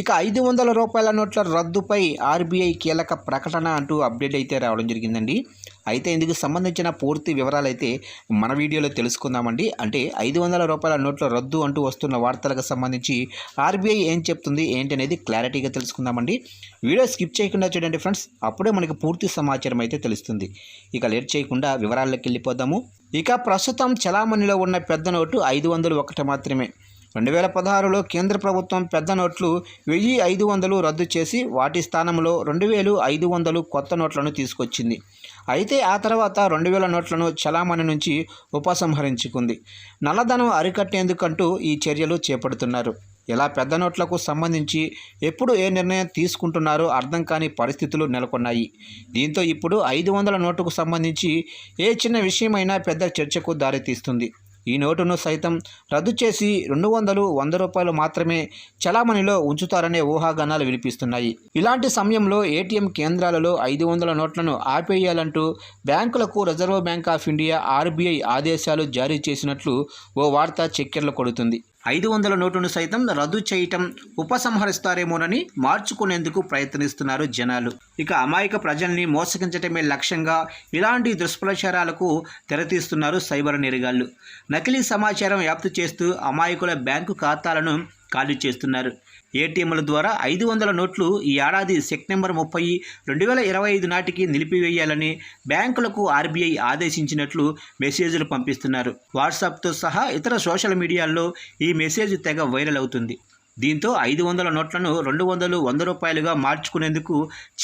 ఇక ఐదు వందల రూపాయల నోట్ల రద్దుపై ఆర్బీఐ కీలక ప్రకటన అంటూ అప్డేట్ అయితే రావడం జరిగిందండి. అయితే ఇందుకు సంబంధించిన పూర్తి వివరాలు అయితే మన వీడియోలో తెలుసుకుందామండి. అంటే ఐదు వందల రూపాయల నోట్ల రద్దు అంటూ వస్తున్న వార్తలకు సంబంధించి ఆర్బీఐ ఏం చెప్తుంది ఏంటి అనేది క్లారిటీగా తెలుసుకుందామండి. వీడియో స్కిప్ చేయకుండా చూడండి ఫ్రెండ్స్. అప్పుడే మనకి పూర్తి సమాచారం అయితే తెలుస్తుంది. ఇక లేట్ చేయకుండా వివరాల్లోకి వెళ్ళిపోదాము. ఇక ప్రస్తుతం చలామణిలో ఉన్న పెద్ద నోటు ఐదు వందలు ఒకటి మాత్రమే. రెండు వేల పదహారులో కేంద్ర ప్రభుత్వం పెద్ద నోట్లు వెయ్యి ఐదు వందలు రద్దు చేసి వాటి స్థానంలో రెండు వేలు ఐదు వందలు కొత్త నోట్లను తీసుకొచ్చింది. అయితే ఆ తర్వాత రెండు వేల నోట్లను చలామణి నుంచి ఉపసంహరించుకుంది. నల్లధనం అరికట్టేందుకంటూ ఈ చర్యలు చేపడుతున్నారు. ఇలా పెద్ద నోట్లకు సంబంధించి ఎప్పుడు ఏ నిర్ణయం తీసుకుంటున్నారో అర్థం కాని పరిస్థితులు నెలకొన్నాయి. దీంతో ఇప్పుడు ఐదు వందల నోటుకు సంబంధించి ఏ చిన్న విషయమైనా పెద్ద చర్చకు దారితీస్తుంది. ఈ నోటును సైతం రద్దు చేసి రెండు వందలు వంద రూపాయలు మాత్రమే చలామణిలో ఉంచుతారనే ఊహాగానాలు వినిపిస్తున్నాయి. ఇలాంటి సమయంలో ఏటీఎం కేంద్రాలలో ఐదు వందల నోట్లను ఆపేయాలంటూ బ్యాంకులకు reserve bank of India RBI ఆదేశాలు జారీ చేసినట్లు ఓ వార్త చక్కెర్లు కొడుతుంది. ఐదు వందల నోటును సైతం రద్దు చేయటం ఉపసంహరిస్తారేమోనని మార్చుకునేందుకు ప్రయత్నిస్తున్నారు జనాలు. ఇక అమాయక ప్రజల్ని మోసగించటమే లక్ష్యంగా ఇలాంటి దుష్ప్రచారాలకు తెరతీస్తున్నారు సైబర్ నిరిగాళ్ళు నకిలీ సమాచారం వ్యాప్తి చేస్తూ అమాయకుల బ్యాంకు ఖాతాలను ఖాళీ చేస్తున్నారు. ఏటీఎంల ద్వారా ఐదు వందల నోట్లు ఈ ఏడాది సెప్టెంబర్ ముప్పై రెండు వేల ఇరవై ఐదు నాటికి నిలిపివేయాలని బ్యాంకులకు ఆర్బీఐ ఆదేశించినట్లు మెసేజ్లు పంపిస్తున్నారు. వాట్సాప్తో సహా ఇతర సోషల్ మీడియాల్లో ఈ మెసేజ్ తెగ వైరల్ అవుతుంది. దీంతో ఐదు వందల నోట్లను రెండు వందలు వంద రూపాయలుగా మార్చుకునేందుకు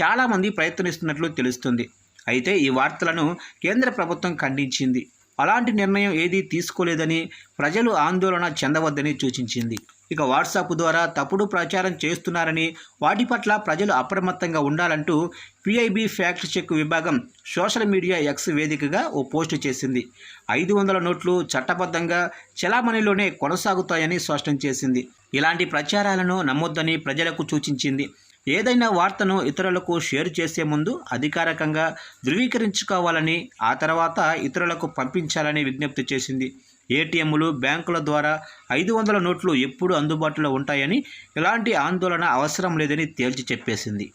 చాలామంది ప్రయత్నిస్తున్నట్లు తెలుస్తుంది. అయితే ఈ వార్తలను కేంద్ర ప్రభుత్వం ఖండించింది. అలాంటి నిర్ణయం ఏదీ తీసుకోలేదని ప్రజలు ఆందోళన చెందవద్దని సూచించింది. ఇక వాట్సాప్ ద్వారా తప్పుడు ప్రచారం చేస్తున్నారని వాటి పట్ల ప్రజలు అప్రమత్తంగా ఉండాలంటూ పిఐబి ఫ్యాక్ట్ చెక్ విభాగం సోషల్ మీడియా ఎక్స్ వేదికగా ఓ పోస్టు చేసింది. ఐదు వందల నోట్లు చట్టబద్ధంగా చలామణిలోనే కొనసాగుతాయని స్పష్టం చేసింది. ఇలాంటి ప్రచారాలను నమ్మొద్దని ప్రజలకు సూచించింది. ఏదైనా వార్తను ఇతరులకు షేర్ చేసే ముందు అధికారికంగా ధృవీకరించుకోవాలని ఆ తర్వాత ఇతరులకు పంపించాలని విజ్ఞప్తి చేసింది. ఏటీఎంలు బ్యాంకుల ద్వారా ఐదు వందల నోట్లు ఎప్పుడు అందుబాటులో ఉంటాయని ఎలాంటి ఆందోళన అవసరం లేదని తేల్చి చెప్పేసింది.